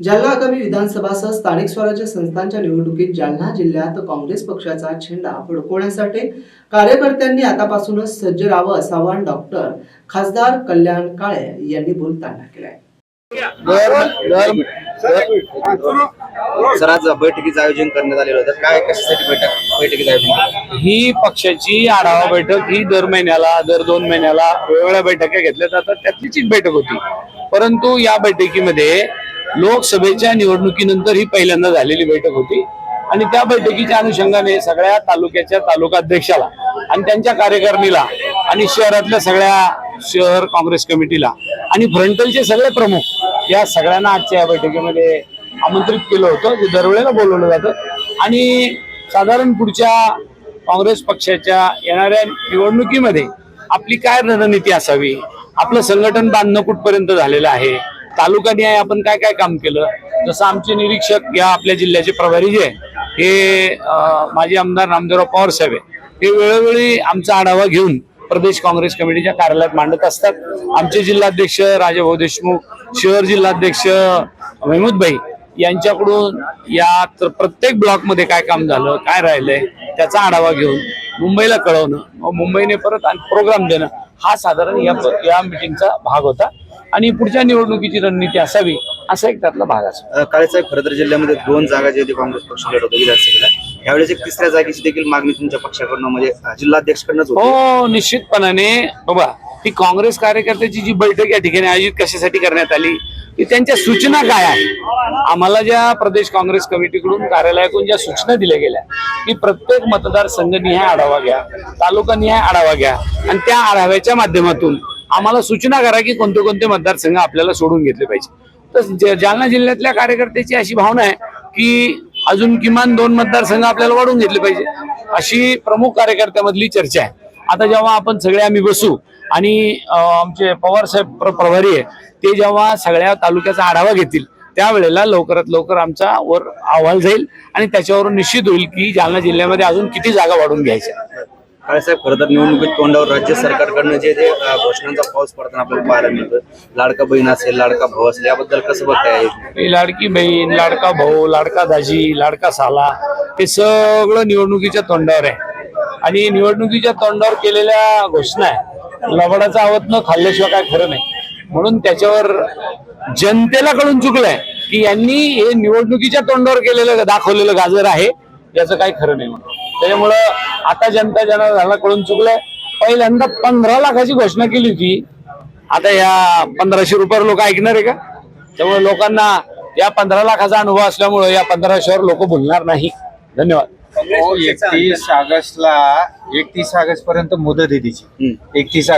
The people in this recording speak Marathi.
जालना आगामी विधानसभासह स्थानिक स्वराज्य संस्थांच्या निवडणुकीत जालना जिल्ह्यात काँग्रेस पक्षाचा झेंडा फडकवण्यासाठी कार्यकर्त्यांनी आतापासूनच सज्ज राहावं असं आवाहन डॉक्टर खासदार कल्याण काळे यांनी बोलताना केलंय. सर आज बैठकीचं आयोजन करण्यात आलेलं होतं. काय कशासाठी बैठक बैठकीचं आयोजन केलं? ही पक्षाची आढावा बैठक ही दर महिन्याला दर दोन महिन्याला वेगवेगळ्या बैठका घेतल्या जातात. त्यातलीच एक बैठक होती. परंतु या बैठकीमध्ये लोकसभेच्या निवडणुकीनंतर ही पहिल्यांदा झालेली बैठक होती. आणि त्या बैठकीच्या अनुषंगाने सगळ्या तालुक्याच्या तालुका अध्यक्षाला आणि त्यांच्या कार्यकारिणीला आणि शहरातल्या सगळ्या शहर काँग्रेस कमिटीला आणि फ्रंटलचे सगळे प्रमुख या सगळ्यांना आजच्या या बैठकीमध्ये आमंत्रित केलं होतं जे दरवेळेला बोलवलं जातं. आणि साधारण पुढच्या काँग्रेस पक्षाच्या येणाऱ्या निवडणुकीमध्ये आपली काय रणनीती असावी? आपलं संघटन बांधणं कुठपर्यंत झालेलं आहे? तालुका निहाय आपण काय काय काम केलं? जसं आमचे निरीक्षक या आपल्या जिल्ह्याचे प्रभारी जे आहे हे माजी आमदार रामदेवराव पवार साहेब आहे हे वेळोवेळी आमचा आढावा घेऊन प्रदेश काँग्रेस कमिटीच्या कार्यालयात मांडत असतात. आमचे जिल्हाध्यक्ष राजाभाऊ देशमुख शहर जिल्हाध्यक्ष महमूदभाई यांच्याकडून या तर प्रत्येक ब्लॉकमध्ये काय काम झालं काय राहिलंय त्याचा आढावा घेऊन मुंबईला कळवणं मुंबईने परत प्रोग्राम देणं हा साधारण या या मिटिंगचा भाग होता. आणि पुढच्या निवडणुकीची रणनीती असावी असा एक त्यातला भाग असा. अं, काळे साहेब खरं तर जिल्ह्यामध्ये दोन जागा जे होती काँग्रेस पक्ष लढत होती विधानसभेला. यावेळेस एक तिसऱ्या जागेची देखील मागणी तुमच्या पक्षाकडनं म्हणजे जिल्हाध्यक्षकडनंच होती. हो निश्चितपणाने. बाबा ही काँग्रेस कार्यकर्त्याची जी बैठक या ठिकाणी आयोजित कशासाठी करण्यात आली की त्यांच्या सूचना काय आहे आम्हाला ज्या प्रदेश काँग्रेस कमिटीकडून कार्यालयाकडून ज्या सूचना दिल्या गेल्या की प्रत्येक मतदारसंघ निहाय आढावा घ्या तालुका निहाय आढावा घ्या आणि त्या आढाव्याच्या माध्यमातून आम्हाला सूचना करा की कोणते कोणते मतदारसंघ आपल्याला सोडून घेतले पाहिजे. तर जालना जिल्ह्यातल्या कार्यकर्त्याची अशी भावना आहे की अजून किमान दोन मतदारसंघ आपल्याला वाढून घेतले पाहिजे अशी प्रमुख कार्यकर्त्यामधली चर्चा आहे. आता जेव्हा आपण सगळे आम्ही बसू आणि आमचे पवार साहेब प्रभारी आहे ते जेव्हा सगळ्या तालुक्याचा आढावा घेतील त्यावेळेला लवकरात लवकर आमचा वर अहवाल जाईल आणि त्याच्यावरून निश्चित होईल की जालना जिल्ह्यामध्ये अजून किती जागा वाढून घ्यायच्या. काळे साहेब खरं तर निवडणुकीत तोंडावर राज्य सरकारकडनं जे ते घोषणांचा पाऊस पडताना आपल्याला पाहायला मिळतं. लाडका बहीण असेल लाडका भाऊ असेल याबद्दल कसं बघताय? ही लाडकी बहीण लाडका भाऊ लाडका दाजी लाडका साला हे सगळं निवडणुकीच्या तोंडावर आहे. आणि निवडणुकीच्या तोंडावर केलेल्या घोषणा आहे. लवडाचा आवत न खाल्ल्याशिवाय काय खरं नाही. म्हणून त्याच्यावर जनतेला कळून चुकलंय की यांनी हे निवडणुकीच्या तोंडावर केलेलं दाखवलेलं गाजर आहे याचं काही खरं नाही म्हणून. त्याच्यामुळं आता जनता जनाला कळून चुकलंय. पहिल्यांदा पंधरा लाखाची घोषणा केली होती. आता या पंधराशे रुपयावर लोक ऐकणार आहे का? त्यामुळे लोकांना या पंधरा लाखाचा अनुभव असल्यामुळे या पंधराशेवर लोक बोलणार नाही. धन्यवाद. एकतीस ऑगस्टला एकतीस ऑगस्ट पर्यंत मुदत आहे तिची. एकतीस